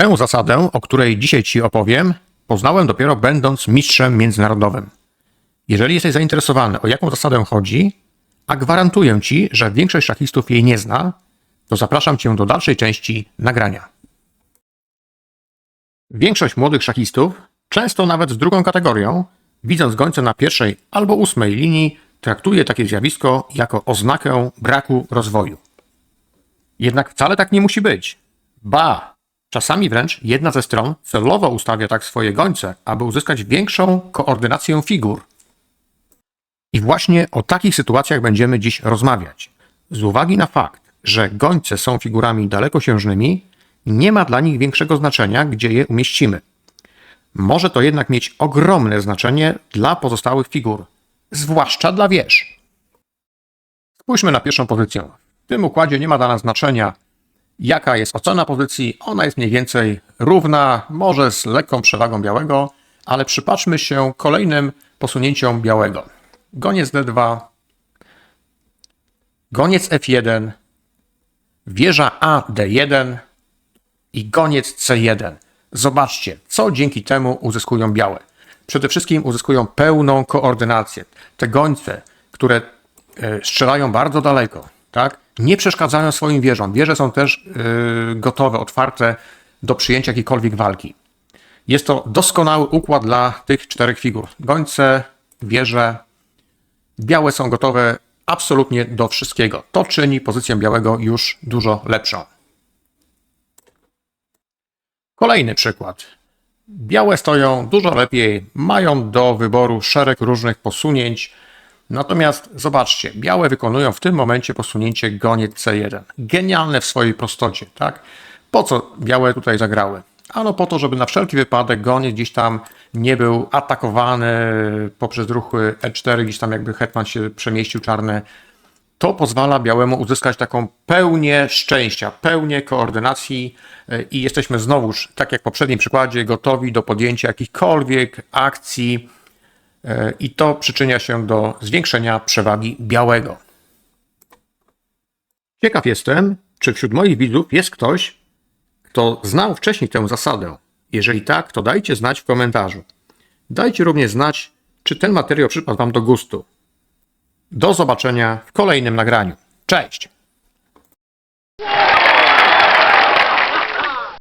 Tę zasadę, o której dzisiaj Ci opowiem, poznałem dopiero będąc mistrzem międzynarodowym. Jeżeli jesteś zainteresowany, o jaką zasadę chodzi, a gwarantuję Ci, że większość szachistów jej nie zna, to zapraszam Cię do dalszej części nagrania. Większość młodych szachistów, często nawet z drugą kategorią, widząc gońca na pierwszej albo ósmej linii, traktuje takie zjawisko jako oznakę braku rozwoju. Jednak wcale tak nie musi być. Ba, czasami wręcz jedna ze stron celowo ustawia tak swoje gońce, aby uzyskać większą koordynację figur. I właśnie o takich sytuacjach będziemy dziś rozmawiać. Z uwagi na fakt, że gońce są figurami dalekosiężnymi, nie ma dla nich większego znaczenia, gdzie je umieścimy. Może to jednak mieć ogromne znaczenie dla pozostałych figur, zwłaszcza dla wież. Spójrzmy na pierwszą pozycję. W tym układzie nie ma dla nas znaczenia, jaka jest ocena pozycji. Ona jest mniej więcej równa, może z lekką przewagą białego, ale przypatrzmy się kolejnym posunięciom białego. Goniec D2, goniec F1, wieża A D1 i goniec C1. Zobaczcie, co dzięki temu uzyskują białe. Przede wszystkim uzyskują pełną koordynację. Te gońce, które e, strzelają bardzo daleko, tak, nie przeszkadzają swoim wieżom. Wieże są też e, gotowe, otwarte do przyjęcia jakiejkolwiek walki. Jest to doskonały układ dla tych czterech figur. Gońce, wieże, białe są gotowe absolutnie do wszystkiego. To czyni pozycję białego już dużo lepszą. Kolejny przykład. Białe stoją dużo lepiej, mają do wyboru szereg różnych posunięć. Natomiast zobaczcie, białe wykonują w tym momencie posunięcie goniec C1. Genialne w swojej prostocie, tak? Po co białe tutaj zagrały? Ano po to, żeby na wszelki wypadek goniec gdzieś tam nie był atakowany poprzez ruchy E4, gdzieś tam jakby hetman się przemieścił czarne. To pozwala białemu uzyskać taką pełnię szczęścia, pełnię koordynacji e, i jesteśmy znowuż, tak jak w poprzednim przykładzie, gotowi do podjęcia jakichkolwiek akcji i to przyczynia się do zwiększenia przewagi białego. Ciekaw jestem, czy wśród moich widzów jest ktoś, kto znał wcześniej tę zasadę. Jeżeli tak, to dajcie znać w komentarzu. Dajcie również znać, czy ten materiał przypadł Wam do gustu. Do zobaczenia w kolejnym nagraniu. Cześć!